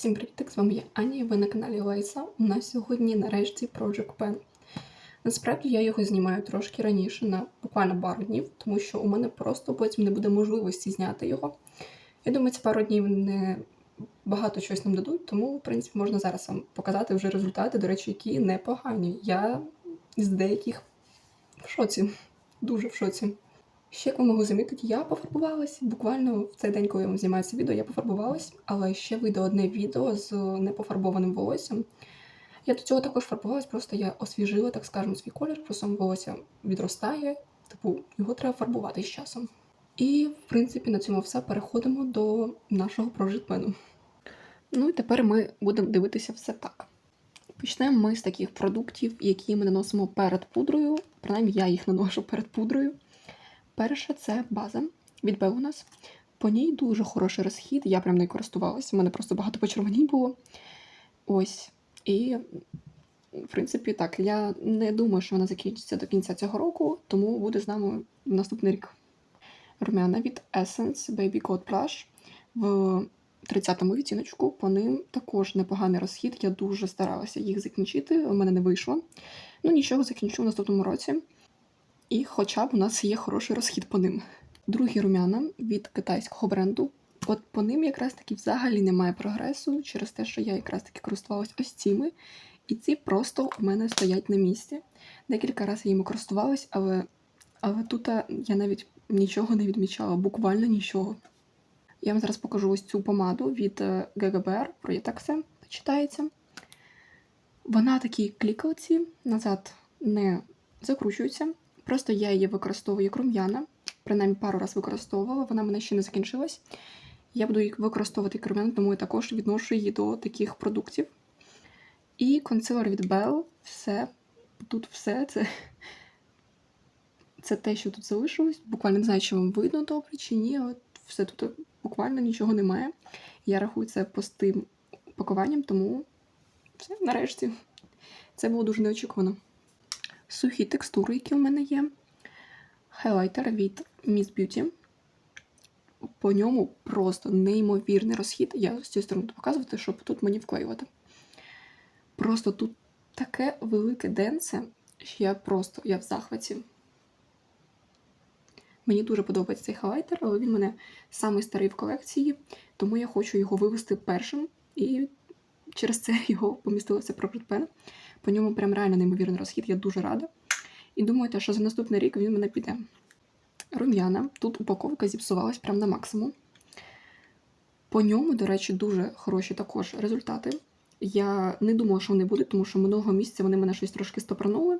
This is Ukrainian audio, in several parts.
Всім привіт, з вами я Аня, і ви на каналі Лайса. У нас сьогодні нарешті Project Pen. Насправді я його знімаю трошки раніше, на буквально пару днів, тому що у мене просто потім не буде можливості зняти його. Я думаю, ці пару днів не багато чогось нам дадуть, тому, в принципі, можна зараз вам показати вже результати, до речі, які непогані. Я з деяких в шоці, дуже в шоці. Ще як ви могли замітити, я пофарбувалась. Буквально в цей день, коли я вам відео, я пофарбувалась, але ще вийде одне відео з непофарбованим волоссям. Я до цього також фарбувалась, просто я освіжила, так скажемо, свій колір, просто волосся відростає, типу, його треба фарбувати з часом. І, в принципі, на цьому все переходимо до нашого прожитмену. Ну і тепер ми будемо дивитися все так. Почнемо ми з таких продуктів, які ми наносимо перед пудрою. Принаймні, я їх наношу перед пудрою. Перше це база від Беунас. По ній дуже хороший розхід, я прям не користувалася. У мене просто багато почервоній було. Ось. І, в принципі, так, я не думаю, що вона закінчиться до кінця цього року, тому буде з нами наступний рік. Румяна від Essence Baby Code Blush в 30-му відтіночку. По ним також непоганий розхід. Я дуже старалася їх закінчити, у мене не вийшло. Ну, нічого, закінчу в наступному році. І хоча б у нас є хороший розхід по ним. Другі румяна від китайського бренду. От по ним якраз таки взагалі немає прогресу через те, що я якраз таки користувалась ось цими. І ці просто у мене стоять на місці. Декілька разів я їм користувалась, але, але тут я навіть нічого не відмічала, буквально нічого. Я вам зараз покажу ось цю помаду від е, GGBR, Proyetaxe, читається. Вона такі клікалці, назад не закручується. Просто я її використовую як рум'яна. Принаймні пару раз використовувала, вона мене ще не закінчилась. Я буду їх використовувати як рум'яна, тому я також відношу її до таких продуктів. І консилер від Bell. Все. Тут все це це те, що тут залишилось. Буквально не знаю, чи вам видно добре чи ні, але все тут буквально нічого немає. Я рахую це пустим пакуванням, тому все, нарешті. Це було дуже неочікувано сухі текстури, які у мене є. Хайлайтер від Miss Beauty. По ньому просто неймовірний розхід. Я з цієї сторони буду показувати, щоб тут мені вклеювати. Просто тут таке велике денце, що я просто я в захваті. Мені дуже подобається цей хайлайтер, але він мене самий старий в колекції, тому я хочу його вивести першим. І через це його помістилося про Pen. По ньому прям реально неймовірний розхід, я дуже рада. І думаю, що за наступний рік він мене піде. Рум'яна. Тут упаковка зіпсувалась прям на максимум. По ньому, до речі, дуже хороші також результати. Я не думала, що вони будуть, тому що минулого місяця вони мене щось трошки стопранули.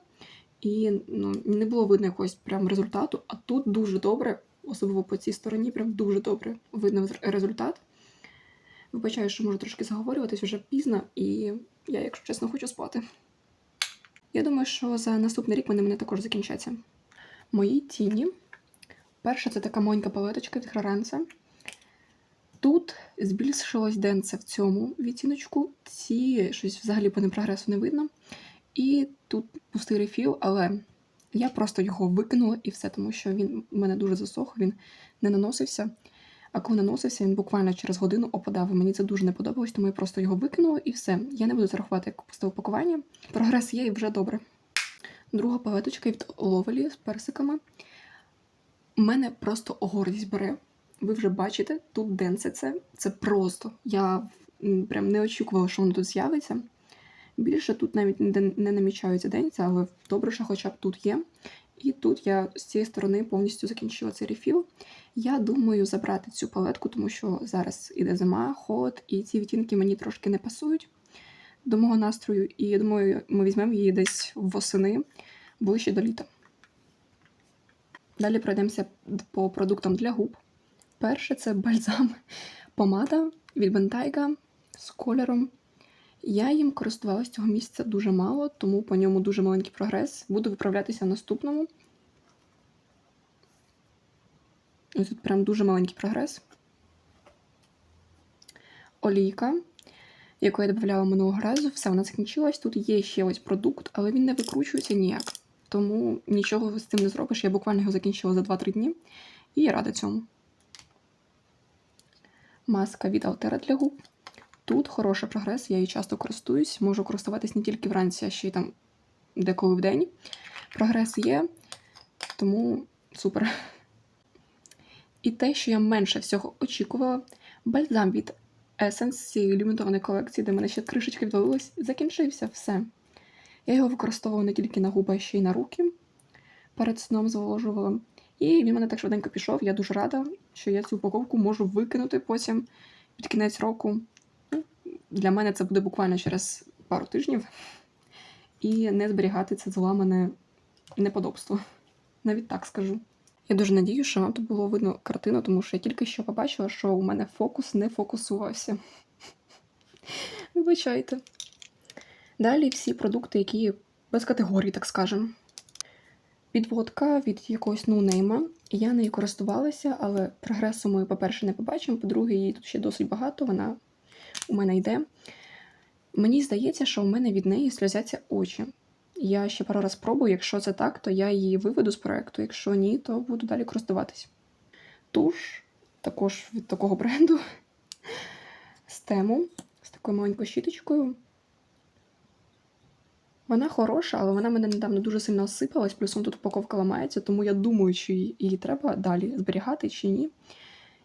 І ну, не було видно якогось прям результату. А тут дуже добре, особливо по цій стороні, прям дуже добре видно результат. Вибачаю, що можу трошки заговорюватись вже пізно, і я, якщо чесно, хочу спати. Я думаю, що за наступний рік вони мене також закінчаться. Мої тіні. Перша це така маленька палеточка від Храранса. Тут збільшилось денце в цьому відтіночку. Ці щось взагалі по ним прогресу не видно. І тут пустий рефіл, але я просто його викинула і все, тому що він в мене дуже засох, він не наносився. А коли наносився, він буквально через годину опадав. Мені це дуже не подобалось, тому я просто його викинула і все. Я не буду зарахувати як пусте упакування. Прогрес є і вже добре. Друга палеточка від Ловелі з персиками. Мене просто гордість бере. Ви вже бачите, тут денце це. Це просто. Я прям не очікувала, що воно тут з'явиться. Більше тут навіть не намічаються денця, але добре, що хоча б тут є. І тут я з цієї сторони повністю закінчила цей рефіл. Я думаю забрати цю палетку, тому що зараз іде зима, холод, і ці відтінки мені трошки не пасують до мого настрою. І я думаю, ми візьмемо її десь восени ближче до літа. Далі пройдемося по продуктам для губ. Перше це бальзам помада від Bentayga з кольором. Я їм користувалася цього місяця дуже мало, тому по ньому дуже маленький прогрес. Буду виправлятися в наступному. Ось тут прям дуже маленький прогрес. Олійка, яку я додавала минулого разу, все, вона закінчилась. Тут є ще ось продукт, але він не викручується ніяк. Тому нічого з цим не зробиш. Я буквально його закінчила за 2-3 дні. І я рада цьому. Маска від Altera для губ. Тут хороший прогрес, я її часто користуюсь, можу користуватись не тільки вранці, а ще й там деколи в день. Прогрес є, тому супер. І те, що я менше всього очікувала, бальзам від Essence цієї лімітованої колекції, де мене ще кришечка відвалилась, закінчився все. Я його використовувала не тільки на губи, а ще й на руки. Перед сном зволожувала. І він мене так швиденько пішов. Я дуже рада, що я цю упаковку можу викинути потім під кінець року. Для мене це буде буквально через пару тижнів. І не зберігати це зламане неподобство. Навіть так скажу. Я дуже надію, що вам тут було видно картину, тому що я тільки що побачила, що у мене фокус не фокусувався. Вибачайте. Далі всі продукти, які без категорії, так скажемо. Підводка від якогось нунейма. Я нею користувалася, але прогресу ми, по-перше, не побачимо. По-друге, її тут ще досить багато, вона у мене йде. Мені здається, що у мене від неї сльозяться очі. Я ще пару раз спробую. Якщо це так, то я її виведу з проекту. Якщо ні, то буду далі користуватись. Туш, також від такого бренду. З з такою маленькою щіточкою. Вона хороша, але вона мене недавно дуже сильно осипалась, плюсом тут упаковка ламається, тому я думаю, чи її треба далі зберігати чи ні.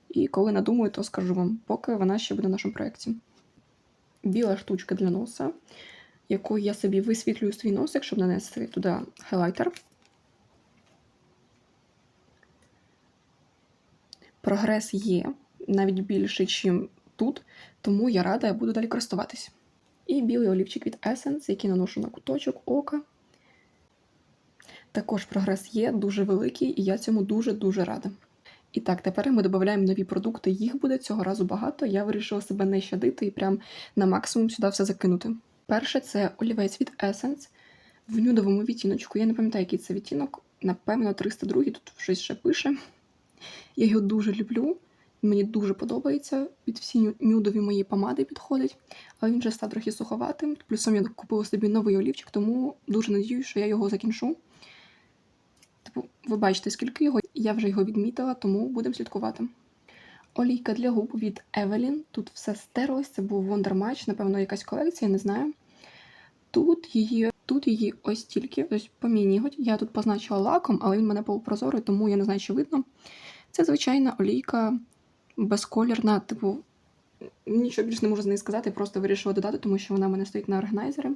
І коли надумаю, то скажу вам, поки вона ще буде в нашому проєкті. Біла штучка для носа, яку я собі висвітлюю свій носик, щоб нанести туди хайлайтер. Прогрес є навіть більший, ніж тут, тому я рада, я буду далі користуватись. І білий олівчик від Essence, який наношу на куточок ока. Також прогрес є дуже великий, і я цьому дуже-дуже рада. І так, тепер ми додаємо нові продукти, їх буде цього разу багато. Я вирішила себе не щадити і прям на максимум сюди все закинути. Перше це олівець від Essence в нюдовому відтіночку. Я не пам'ятаю, який це відтінок. Напевно, 302 тут щось ще пише. Я його дуже люблю. Мені дуже подобається. Під всі нюдові мої помади підходить, але він вже став трохи суховатим. Плюсом я купила собі новий олівчик, тому дуже надіюсь, що я його закінчу. Типу, ви бачите, скільки його, я вже його відмітила, тому будемо слідкувати. Олійка для губ від Evelyn. Тут все стерлось, це був Match, напевно, якась колекція, не знаю. Тут її тут її ось тільки, ось по ніготь. Я тут позначила лаком, але він мене полупрозорий, тому я не знаю, що видно. Це звичайна олійка безколірна, типу, нічого більше не можу з неї сказати, просто вирішила додати, тому що вона в мене стоїть на органайзері.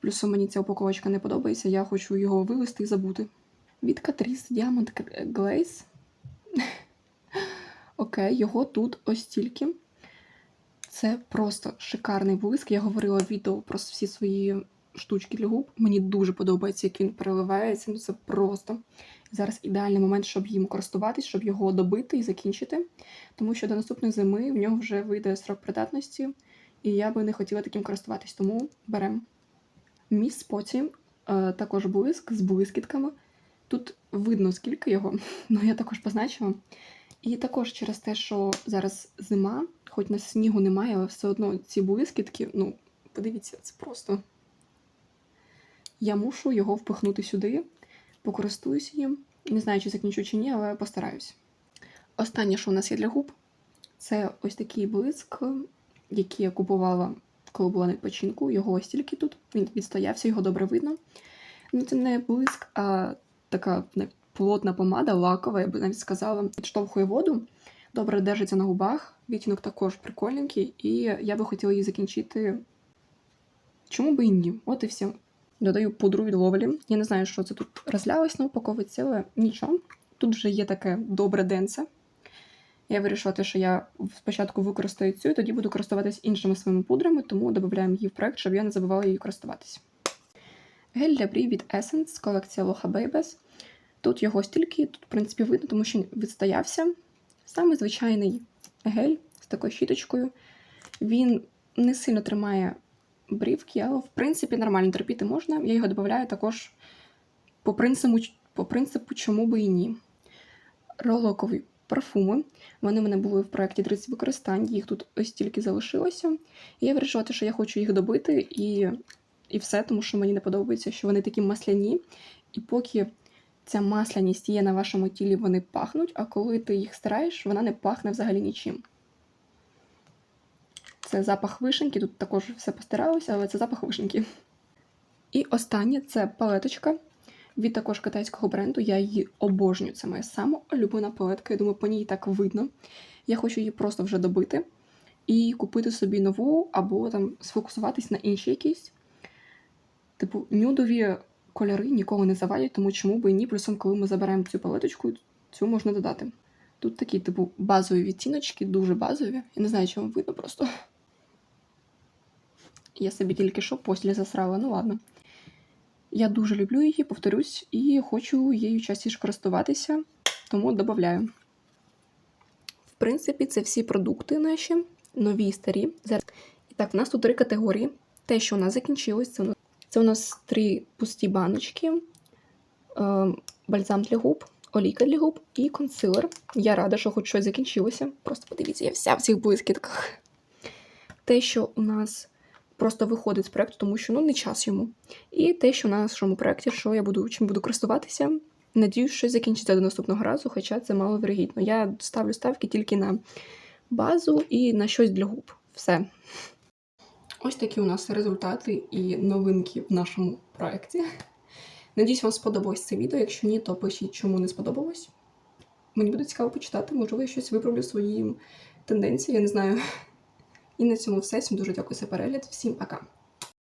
Плюсом мені ця упаковочка не подобається, я хочу його вивести і забути. Від Catrice Diamond Glaze. Окей, його тут ось тільки. Це просто шикарний блиск. Я говорила в відео про всі свої штучки для губ. Мені дуже подобається, як він переливається. Ну це просто зараз ідеальний момент, щоб їм користуватись, щоб його добити і закінчити. Тому що до наступної зими в нього вже вийде срок придатності, і я би не хотіла таким користуватись, тому беремо. Міс Споті, е, також блиск з блискітками. Тут видно, скільки його, ну я також позначила. І також через те, що зараз зима, хоч на снігу немає, але все одно ці блискітки, ну, подивіться, це просто. Я мушу його впихнути сюди, покористуюсь їм. Не знаю, чи закінчу чи ні, але постараюсь. Останнє, що у нас є для губ, це ось такий блиск, який я купувала, коли була на відпочинку. Його ось тільки тут. Він відстоявся, його добре видно. Ну, це не блиск, а така плотна помада, лакова, я би навіть сказала, підштовхує воду, добре держиться на губах. Відтінок також прикольненький, і я би хотіла її закінчити. Чому би і ні? От і все. Додаю пудру від Ловелі. Я не знаю, що це тут розлялось на упаковці, але нічого. Тут вже є таке добре денце. Я вирішила, те, що я спочатку використаю цю, і тоді буду користуватись іншими своїми пудрами, тому додаємо її в проект, щоб я не забувала її користуватись. Гель для брів від Essence з колекції Aloha Babies. Тут його стільки, тут, в принципі, видно, тому що відстоявся. Саме звичайний гель з такою щіточкою. Він не сильно тримає брівки, але, в принципі, нормально терпіти можна. Я його додаю також по принципу, по принципу, чому би і ні. Ролокові парфуми. Вони в мене були в проєкті 30 використань, їх тут ось тільки залишилося. І я вирішила, що я хочу їх добити і і все, тому що мені не подобається, що вони такі масляні. І поки ця масляність є на вашому тілі, вони пахнуть, а коли ти їх стираєш, вона не пахне взагалі нічим. Це запах вишеньки. Тут також все постаралося, але це запах вишеньки. І останнє це палеточка від також китайського бренду. Я її обожнюю. Це моя сама улюблена палетка. Я думаю, по ній так видно. Я хочу її просто вже добити і купити собі нову, або там сфокусуватись на інші якісь. Типу, нюдові кольори ніколи не завадять, тому чому би і ні. Плюсом, коли ми забираємо цю палеточку, цю можна додати. Тут такі, типу, базові відтіночки, дуже базові. Я не знаю, чи вам видно просто. Я собі тільки що послі засрала, ну ладно. Я дуже люблю її, повторюсь, і хочу її частіше користуватися, тому додаю. В принципі, це всі продукти наші, нові і старі. І так, в нас тут три категорії. Те, що у нас закінчилось, це у нас, це у нас три пусті баночки, е, бальзам для губ, олійка для губ і консилер. Я рада, що хоч щось закінчилося. Просто подивіться, я вся в цих блискітках. Те, що у нас просто виходить з проекту, тому що ну не час йому. І те, що на нашому проєкті, що я буду чим буду користуватися. Надіюсь, що закінчиться до наступного разу, хоча це мало вирогідно. Я ставлю ставки тільки на базу і на щось для губ. Все. Ось такі у нас результати і новинки в нашому проєкті. Надіюсь, вам сподобалось це відео. Якщо ні, то пишіть, чому не сподобалось. Мені буде цікаво почитати, можливо, я щось виправлю свої тенденції, я не знаю. І на цьому все. Всім дуже дякую за перегляд. Всім пока!